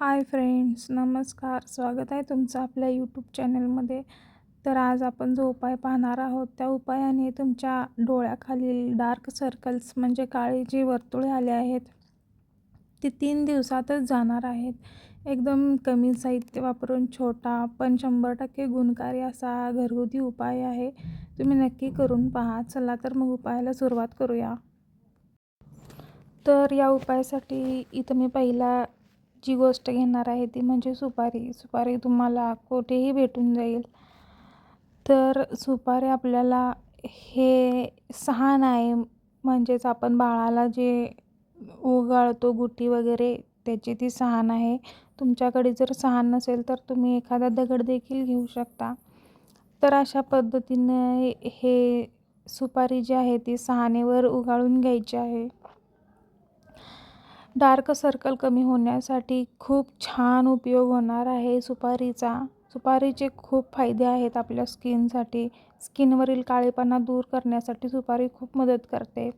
Hi friends नमस्कार. स्वागत आहे तुमचं आपल्या यूट्यूब चॅनलमध्ये तर आज आपण जो उपाय पाहणार आहोत त्या उपायाने तुमच्या डोळ्याखालील डार्क सर्कल्स म्हणजे काळी जी वर्तुळे आले आहेत ते तीन दिवसातच जाणार आहेत. एकदम कमी साहित्य वापरून छोटा पण शंभर टक्के गुणकारी असा घरगुती उपाय आहे. तुम्ही नक्की करून पहा. चला तर मग उपायाला सुरुवात करूया. तर या उपायासाठी इथं मी पहिला जी गोष्ट घेणार आहे ती म्हणजे सुपारी. सुपारी तुम्हाला कुठेही भेटून जाईल. तर सुपारी आपल्याला हे सहान आहे म्हणजेच आपण बाळाला जे उगाळतो गुटी वगैरे त्याची ती सहान आहे तुमच्याकडे जर सहान नसेल तर तुम्ही एखादा दगड देखील घेऊ शकता. तर अशा पद्धतीने हे सुपारी जी आहे ती सहानेवर उगाळून घ्यायची आहे. डार्क सर्कल कमी होण्यासाठी खूप छान उपयोग होणार आहे सुपारीचा. सुपारीचे खूप फायदे आहेत आपल्या स्किनसाठी. स्किनवरील काळेपणा दूर करण्यासाठी सुपारी खूप मदत करते.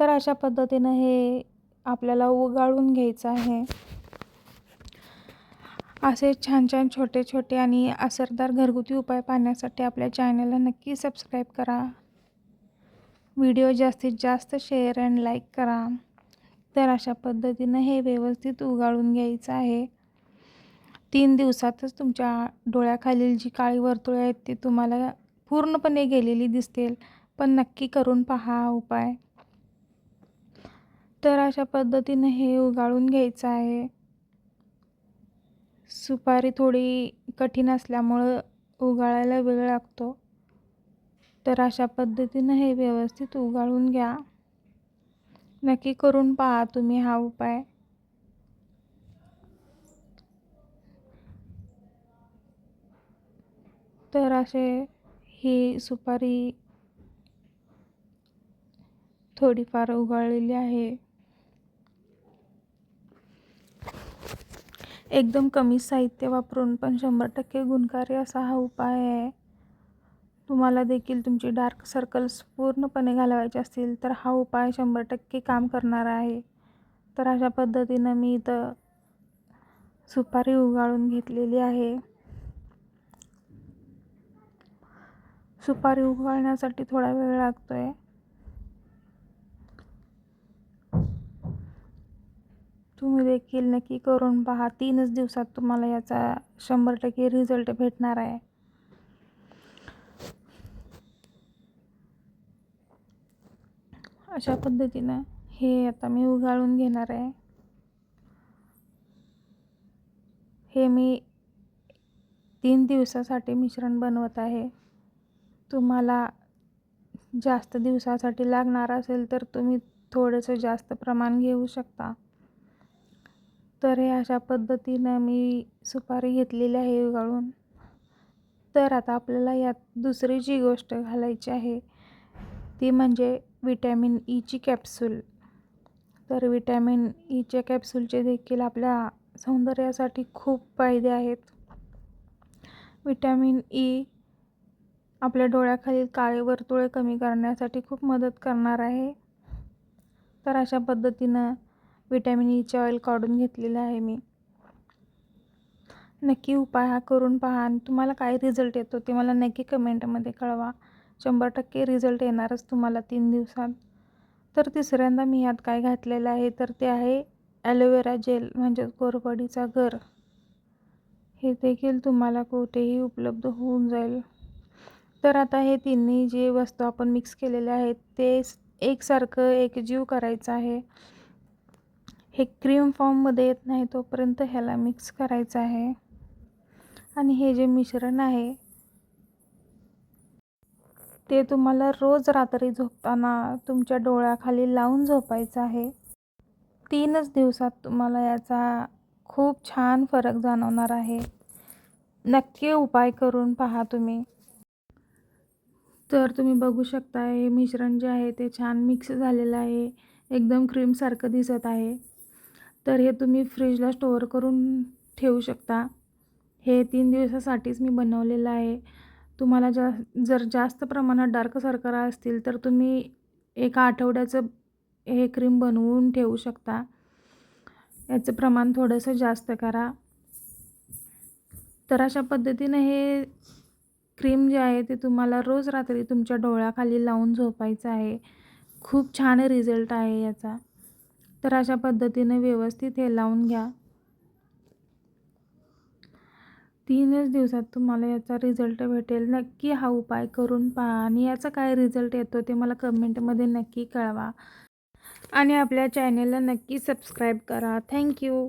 तर अशा पद्धतीनं हे आपल्याला उगाळून घ्यायचं आहे. असे छान छान छोटे छोटे आणि असरदार घरगुती उपाय पाहण्यासाठी आपल्या चॅनलला नक्की सबस्क्राईब करा. व्हिडिओ जास्तीत जास्त शेअर अँड लाईक करा. तर अशा पद्धतीनं हे व्यवस्थित उगाळून घ्यायचं आहे. तीन दिवसातच तुमच्या डोळ्याखालील जी काळी वर्तुळे आहेत ती तुम्हाला पूर्णपणे गेलेली दिसतील. पण नक्की करून पहा उपाय. तर अशा पद्धतीनं हे उगाळून घ्यायचं आहे. सुपारी थोडी कठीण असल्यामुळं उगाळायला वेळ लागतो. तर अशा पद्धतीनं हे व्यवस्थित उगाळून घ्या. नक्की करून पहा तुम्ही हा उपाय. तर असे ही सुपारी थोडीफार उगाळलेली आहे. एकदम कमी साहित्य वापरून पण शंभर टक्के गुणकारी असा हा उपाय आहे. तुम्हाला देखील तुमचे डार्क सर्कल्स पूर्णपणे घालवायचे असतील तर हा उपाय शंभर टक्के काम करणार आहे. तर अशा पद्धतीनं मी इथं सुपारी उगाळून घेतलेली आहे. सुपारी उगाळण्यासाठी थोडा वेळ लागतो आहे तुम्ही देखील नक्की करून पहा. तीनच दिवसात तुम्हाला याचा शंभर टक्के रिझल्ट भेटणार आहे. अशा पद्धतीनं हे आता मी उगाळून घेणार आहे. हे मी तीन दिवसासाठी मिश्रण बनवत आहे. तुम्हाला जास्त दिवसासाठी लागणार असेल तर तुम्ही थोडंसं जास्त प्रमाण घेऊ शकता. तर हे अशा पद्धतीनं मी सुपारी घेतलेली आहे उगाळून. तर आता आपल्याला यात दुसरी जी गोष्ट घालायची आहे. ती म्हणजे विटॅमिन ईची कॅप्सूल. तर विटॅमिन ईच्या कॅप्सूलचे देखील आपल्या सौंदर्यासाठी खूप फायदे आहेत. विटॅमिन ई आपल्या डोळ्याखालील काळे वर्तुळे कमी करण्यासाठी खूप मदत करणार आहे. तर अशा पद्धतीनं विटॅमिन ईचे ऑइल काढून घेतलेलं आहे मी. नक्की उपाय हा करून पहा आणि तुम्हाला काय रिझल्ट येतो ते मला नक्की कमेंटमध्ये कळवा. शंभर टक्के रिझल्ट येणारच तुम्हाला तीन दिवसात. तर तिसऱ्यांदा मी यात काय घातलेलं आहे तर ते आहे ॲलोवेरा जेल म्हणजेच कोरपडीचा घर. हे देखील तुम्हाला कुठेही उपलब्ध होऊन जाईल. तर आता हे तिन्ही जे वस्तू आपण मिक्स केलेले आहेत ते एकसारखं एकजीव करायचं आहे. हे क्रीम फॉर्ममध्ये येत नाही तोपर्यंत ह्याला मिक्स करायचं आहे. आणि हे जे मिश्रण आहे ते तुम्हाला रोज रात्री झोपताना तुमच्या डोळ्याखाली लावून झोपायचं आहे. तीनच दिवसात तुम्हाला याचा खूप छान फरक जाणवणार आहे. नक्की उपाय करून पहा तुम्ही. तर तुम्ही बघू शकता हे मिश्रण जे आहे ते छान मिक्स झालेलं आहे. एकदम क्रीमसारखं दिसत आहे. तर हे तुम्ही फ्रीजला स्टोअर करून ठेवू शकता. हे तीन दिवसासाठीच मी बनवलेलं आहे. तुम्हाला जा जर जास्त प्रमाणात डार्क सर्कल असतील तर तुम्ही एका आठवड्याचं हे क्रीम बनवून ठेवू शकता. याचं प्रमाण थोडंसं जास्त करा. तर अशा पद्धतीनं हे क्रीम जे आहे ते तुम्हाला रोज रात्री तुमच्या डोळ्याखाली लावून झोपायचं आहे. खूप छान रिझल्ट आहे याचा. तर अशा पद्धतीनं व्यवस्थित हे लावून घ्या. तीनच दिवसात तुम्हाला याचा रिझल्ट भेटेल. नक्की हा उपाय करून पहा आणि याचा काय रिझल्ट येतो ते मला कमेंटमध्ये नक्की कळवा. आणि आपल्या चॅनेलला नक्की सबस्क्राईब करा. थँक्यू